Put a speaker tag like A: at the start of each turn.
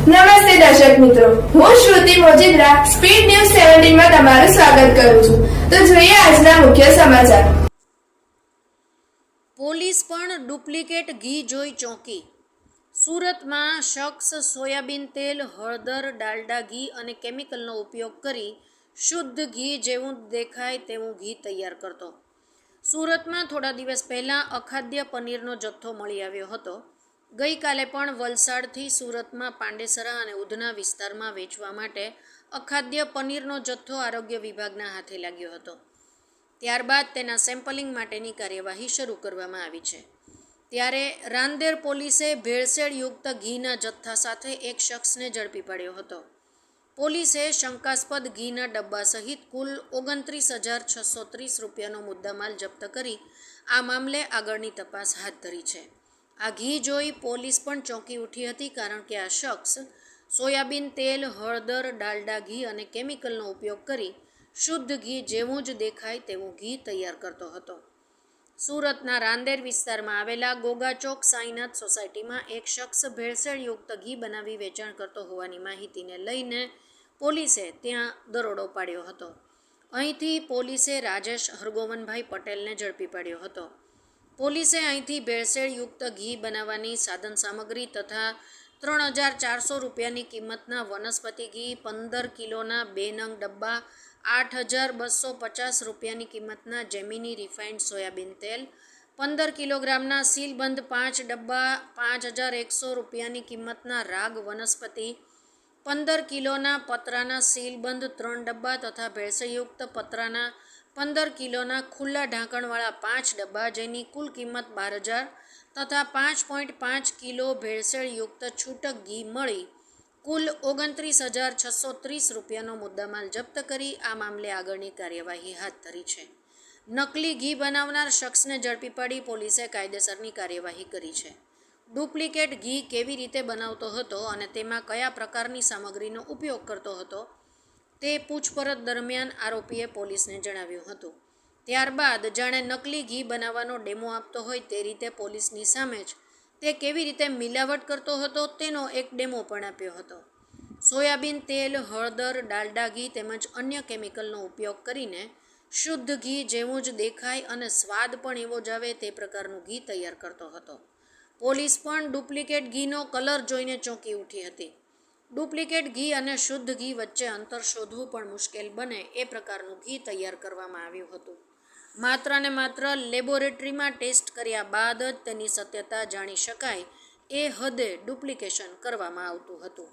A: નમસ્તે દર્શક મિત્રો. હું શ્રુતિ મોજીદ્રા, સ્પીડ ન્યૂઝ સેવન્ટીનમાં તમારું સ્વાગત કરું છું. તો જોઈએ આજના મુખ્ય સમાચાર.
B: પોલીસ પણ ડુપ્લિકેટ ઘી જોઈ ચોંકી. સુરતમાં શખ્સ સોયાબીન તેલ, હળદર, ડાલડા ઘી અને કેમિકલનો ઉપયોગ કરી શુદ્ધ ઘી જેવું દેખાય તેવું ઘી તૈયાર કરતો. સુરતમાં થોડા દિવસ પહેલાં અખાદ્ય પનીરનો જથ્થો મળી આવ્યો હતો. ગઈકાલે પણ વલસાડથી સુરતમાં પાંડેસરા અને ઉધના વિસ્તારમાં વેચવા માટે અખાદ્ય પનીરનો જથ્થો આરોગ્ય વિભાગના હાથે લાગ્યો હતો. ત્યારબાદ તેના સેમ્પલિંગ માટેની કાર્યવાહી શરૂ કરવામાં આવી છે. ત્યારે રાંદેર પોલીસે ભેળસેળયુક્ત ઘીના જથ્થા સાથે એક શખ્સને ઝડપી પાડ્યો હતો. પોલીસે શંકાસ્પદ ઘીના ડબ્બા સહિત કુલ ઓગણત્રીસ હજાર છસો ત્રીસ રૂપિયાનો મુદ્દામાલ જપ્ત કરી આ મામલે આગળની તપાસ હાથ ધરી છે. આ ઘી જોઈ પોલીસ પણ ચોંકી ઉઠી હતી કારણ કે આ શખ્સ સોયાબીન તેલ, હળદર, ડાલડા ઘી અને કેમિકલનો ઉપયોગ કરી શુદ્ધ ઘી જેવું જ દેખાય તેવું ઘી તૈયાર કરતો હતો. સુરતના રાંદેર વિસ્તારમાં આવેલા ગોગાચોક સાઈનાથ સોસાયટીમાં એક શખ્સ ભેળસેળયુક્ત ઘી બનાવી વેચાણ કરતો હોવાની માહિતીને લઈને પોલીસે ત્યાં દરોડો પાડ્યો હતો. અહીંથી પોલીસે રાજેશ હરગોવનભાઈ પટેલને ઝડપી પાડ્યો હતો. પોલીસે અહીંથી ભેળસેળયુક્ત ઘી બનાવવાની સાધન સામગ્રી તથા ત્રણ હજાર ચારસો રૂપિયાની કિંમતના વનસ્પતિ ઘી, પંદર કિલોના બે નંગ ડબ્બા, આઠ હજાર બસો પચાસ રૂપિયાની કિંમતના જેમિની રિફાઇન્ડ સોયાબીન તેલ, પંદર કિલોગ્રામના સીલબંધ પાંચ ડબ્બા, પાંચ હજાર એકસો રૂપિયાની કિંમતના રાગ વનસ્પતિ, પંદર કિલોના પતરાના સીલબંધ ત્રણ ડબ્બા તથા ભેળસેળયુક્ત પતરાના પંદર કિલોના ખુલ્લા ઢાંકણવાળા પાંચ ડબ્બા જેની કુલ કિંમત બાર હજાર તથા પાંચ પોઈન્ટ પાંચ કિલો ભેળસેળયુક્ત છૂટક ઘી મળી, કુલ ઓગણત્રીસ હજાર છસો ત્રીસ રૂપિયાનો મુદ્દામાલ જપ્ત કરી આ મામલે આગળની કાર્યવાહી હાથ ધરી છે. નકલી ઘી બનાવનાર શખ્સને ઝડપી પાડી પોલીસે કાયદેસરની કાર્યવાહી કરી છે. ડુપ્લિકેટ ઘી કેવી રીતે બનાવતો હતો અને તેમાં કયા પ્રકારની સામગ્રીનો ઉપયોગ કરતો હતો તે પૂછપરછ દરમિયાન આરોપીએ પોલીસને જણાવ્યું હતું. ત્યારબાદ જાણે નકલી ઘી બનાવવાનો ડેમો આપતો હોય તે રીતે પોલીસની સામે જ તે કેવી રીતે મિલાવટ કરતો હતો તેનો એક ડેમો પણ આપ્યો હતો. સોયાબીન, તેલ, હળદર, ડાલડા ઘી તેમજ અન્ય કેમિકલનો ઉપયોગ કરીને શુદ્ધ ઘી જેવું જ દેખાય અને સ્વાદ પણ એવો જ આવે તે પ્રકારનું ઘી તૈયાર કરતો હતો. પોલીસ પણ ડુપ્લિકેટ ઘીનો કલર જોઈને ચોંકી ઉઠી હતી. ડુપ્લિકેટ ઘી અને શુદ્ધ ઘી વચ્ચે અંતર શોધવું પણ મુશ્કેલ બને એ પ્રકારનું ઘી તૈયાર કરવામાં આવ્યું હતું. માત્ર ને માત્ર લેબોરેટરીમાં ટેસ્ટ કર્યા બાદ જ તેની સત્યતા જાણી શકાય એ હદે ડુપ્લિકેશન કરવામાં આવતું હતું.